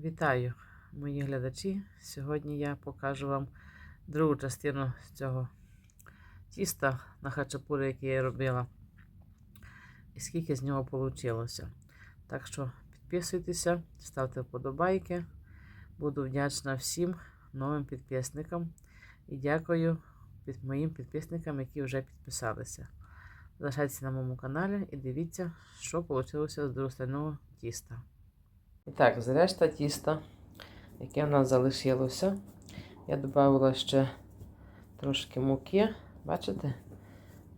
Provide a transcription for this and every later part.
Вітаю, мої глядачі. Сьогодні я покажу вам другу частину цього тіста на хачапури, яке я робила. І скільки з нього вийшло. Так що підписуйтеся, ставте вподобайки. Буду вдячна всім новим підписникам. І дякую під моїм підписникам, які вже підписалися. Залишайтеся на моєму каналі і дивіться, що вийшло з другостального тіста. І так, решта тіста, яке в нас залишилося, я додала ще трошки муки. Бачите?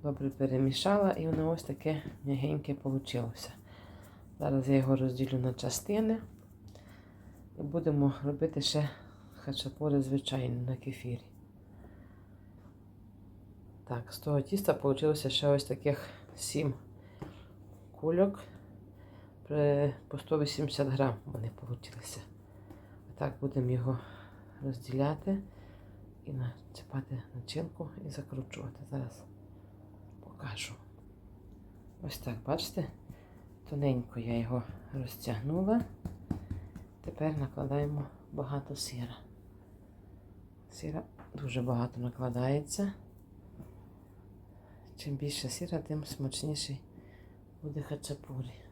Добре перемішала і воно ось таке м'ягеньке вийшло. Зараз я його розділю на частини і будемо робити ще хачапури звичайні на кефірі. Так, з того тіста вийшло ще ось таких 7 кульок по 180 грам вони вийшли. Так будемо його розділяти і начіпати начинку і закручувати. Зараз покажу. Ось так, бачите? Тоненько я його розтягнула. Тепер накладаємо багато сира. Сира дуже багато накладається. Чим більше сира, тим смачніший буде хачапурі.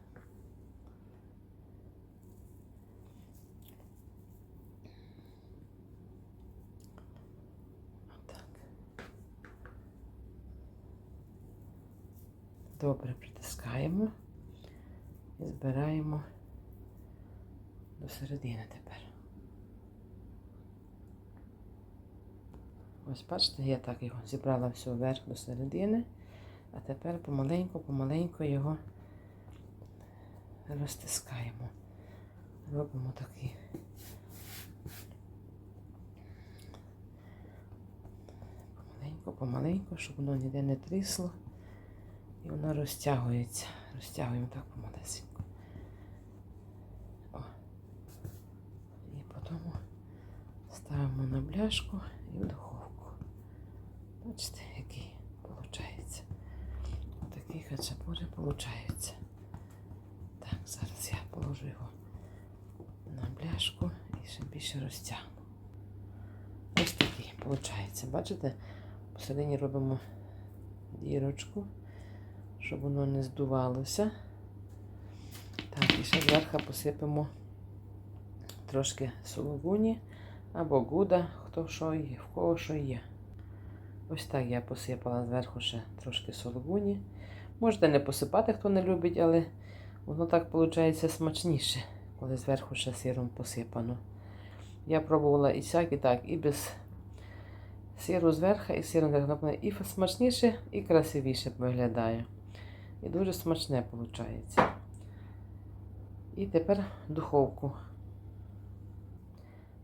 Добре притискаємо і збираємо до середини тепер. Ось бачите, я так його зібрала все вверх до середини, а тепер помаленьку-помаленьку його розтискаємо. Робимо такий. Помаленьку-помаленьку, щоб воно ніде не трісло. І воно розтягується. Розтягуємо так помалесенько. О. І потім ставимо на бляшку і в духовку. Бачите, який виходить. Отакий хачапури виходить. Так, зараз я положу його на бляшку і ще більше розтягну. Ось такий виходить. Бачите? Посередині робимо дірочку щоб воно не здувалося. Так, і ще зверху посипемо трошки сологуні або гуда, хто що є, в кого що є. Ось так я посипала зверху ще трошки сологуні. Можете не посипати, хто не любить, але воно так виходить смачніше, коли зверху ще сиром посипано. Я пробувала і сяк, і так, і без сиру зверху, і сиром зверху. І смачніше, і красивіше виглядає. І дуже смачне виходить. І тепер духовку.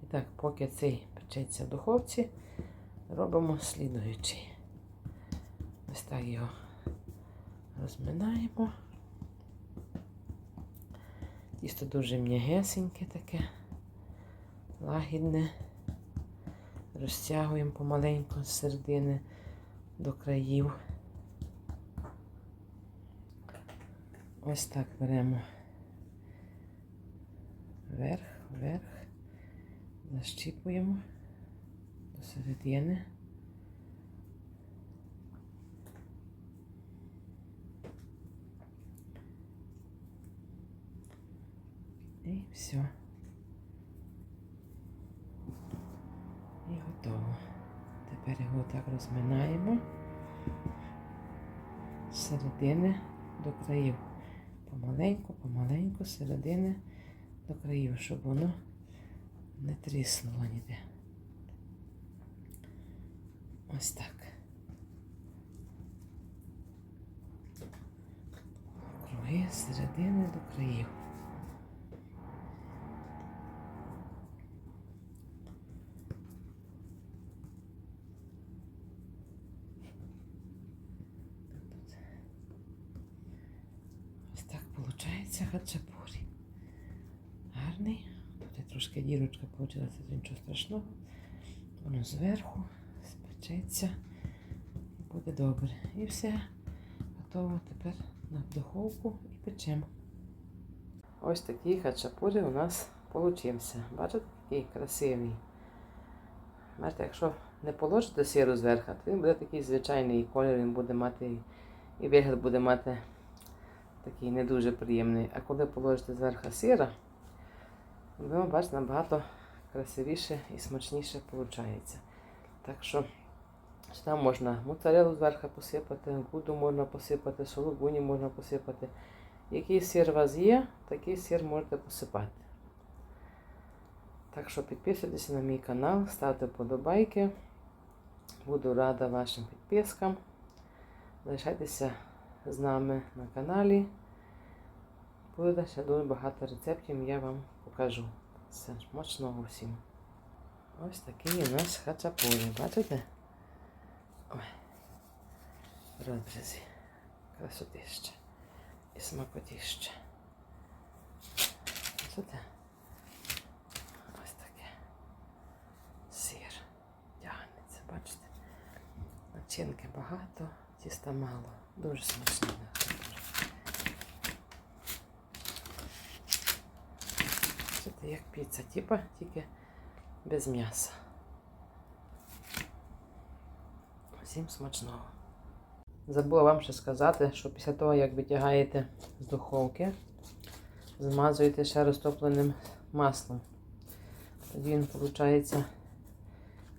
І так, поки цей печеться в духовці, робимо слідуючий. Ось так його розминаємо. Тісто дуже м'ягесеньке таке, лагідне. Розтягуємо помаленьку з середини до країв. Ось так беремо вверх, вверх, защіпуємо до середини. І все. І готово. Тепер його так розминаємо з середини до країв помаленьку, помаленьку, середини до країв, щоб воно не тріснуло ніде. Ось так. Круги середини до країв. Получається хачапурі. Гарний. Тут трошки дірочка вийшла, це нічого страшного. Воно зверху спечеться і буде добре. І все. Готово тепер на духовку і печемо. Ось такі хачапурі у нас получився. Бачите, такий красивий. Бачите, якщо не положити сиру зверху, то він буде такий звичайний колір він буде мати, і вигляд буде мати такий не дуже приємний. А коли положите зверху сира, ви бачите, набагато красивіше і смачніше виходить. Так що сюди можна моцарелу зверху посипати, гуду можна посипати, сулугуні можна посипати. Який сир у вас є, такий сир можете посипати. Так що підписуйтесь на мій канал, ставте вподобайки. Буду рада вашим підпискам. Залишайтеся з нами на каналі. Буде ще дуже багато рецептів, я вам покажу. Все, смачного всім. Ось такий у нас хачапурі, бачите? Ой, розрізі, красотище і смакотіще. Бачите? Ось таке. Сир тягнеться, бачите? Начинки багато, тіста мало. Дуже смачно. Бачите, як піца, типа, тільки без м'яса. Всім смачного. Забула вам ще сказати, що після того, як витягаєте з духовки, змазуєте ще розтопленим маслом. Тоді він виходить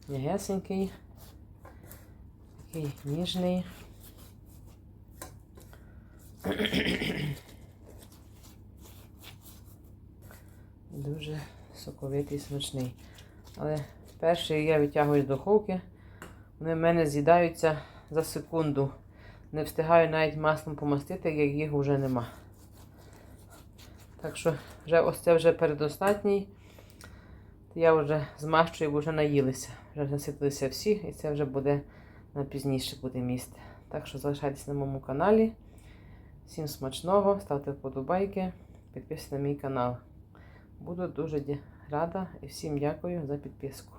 м'ягесенький, такий ніжний. Дуже соковитий, смачний. Але перший я витягую з духовки, вони в мене з'їдаються за секунду. Не встигаю навіть маслом помастити, як їх вже нема. Так що вже ось це вже передостатній. Я вже змащую, бо вже наїлися. Вже наситилися всі, і це вже буде на пізніше буде місце. Так що залишайтесь на моєму каналі. Всім смачного, ставте вподобайки, підписуйтесь на мій канал. Буду дуже рада і всім дякую за підписку.